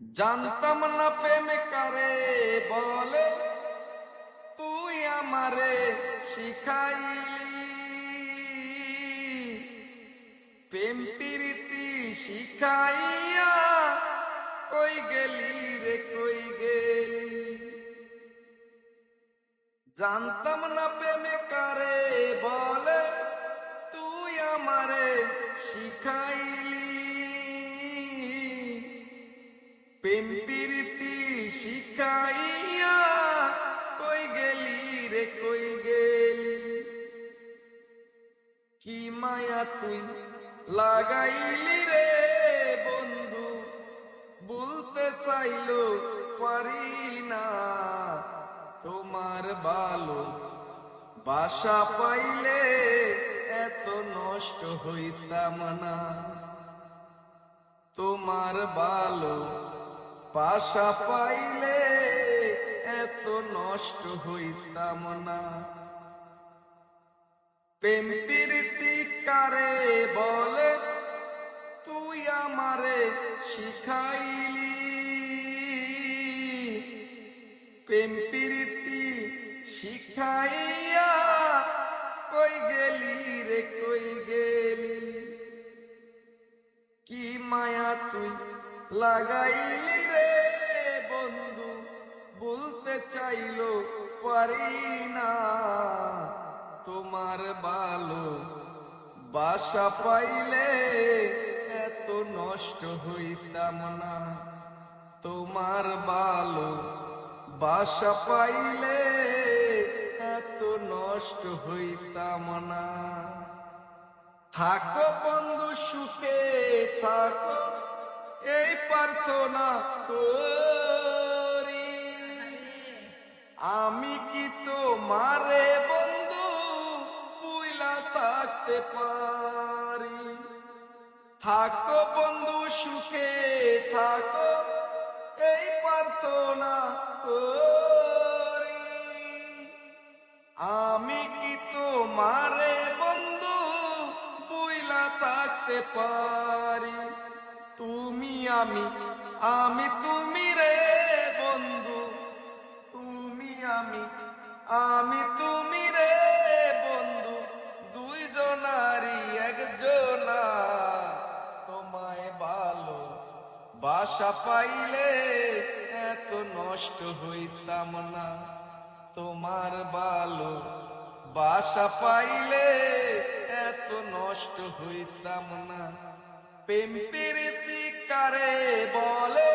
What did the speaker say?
জানতাম না প্রেম কারে, বলে, তুই আমারে শিখাইলি। প্রেম প্রীতি শিখাইয়া কই গেলি রে, কই গেলি? জানতাম না প্রেমে প্রেম প্রীতি শিখাইয়া কই গেলি রে, কই গেলি? কি মায়া তুই লাগাইলি রে বন্ধু? বলতে চাইলো পারি না। তোমার ভালো বাসা পাইলে এত নষ্ট হইতাম না। তোমার ভালো বাসা পাইলে এত নষ্ট হইতাম না। প্রেম প্রীতি কারে বলে, তুই আমারে শিখাইলি। প্রেম প্রীতি শিখাইয়া কই গেলি রে, কই গেলি? কি মায়া তুই লাগাইলি রে বন্ধু, বলতে চাইলো পারি না। তোমার ভালো বাসা পাইলে এত নষ্ট হইতাম না। তোমার ভালো বাসা পাইলে এত নষ্ট হইতাম না। থাকো বন্ধু সুখে, থাকো এই প্রার্থনা করি। আমি কি তো মারে বন্ধু বুইলা থাকতে পারি? থাকো বন্ধু, সুখে থাকো। এই প্রার্থনা করি। আমি কি তো মারে বন্ধু বুইলা থাকতে পারি? তুমি আমি আমি তুমি রে বন্ধু। তুমি আমি আমি তুমি রে বন্ধু। দুই জনারি একজনা। তোমায় ভালো বাসা পাইলে এত নষ্ট হইতাম না। তোমার ভালো বাসা পাইলে এত নষ্ট হইতাম না। প্রেম পেরেতি কারে বলে?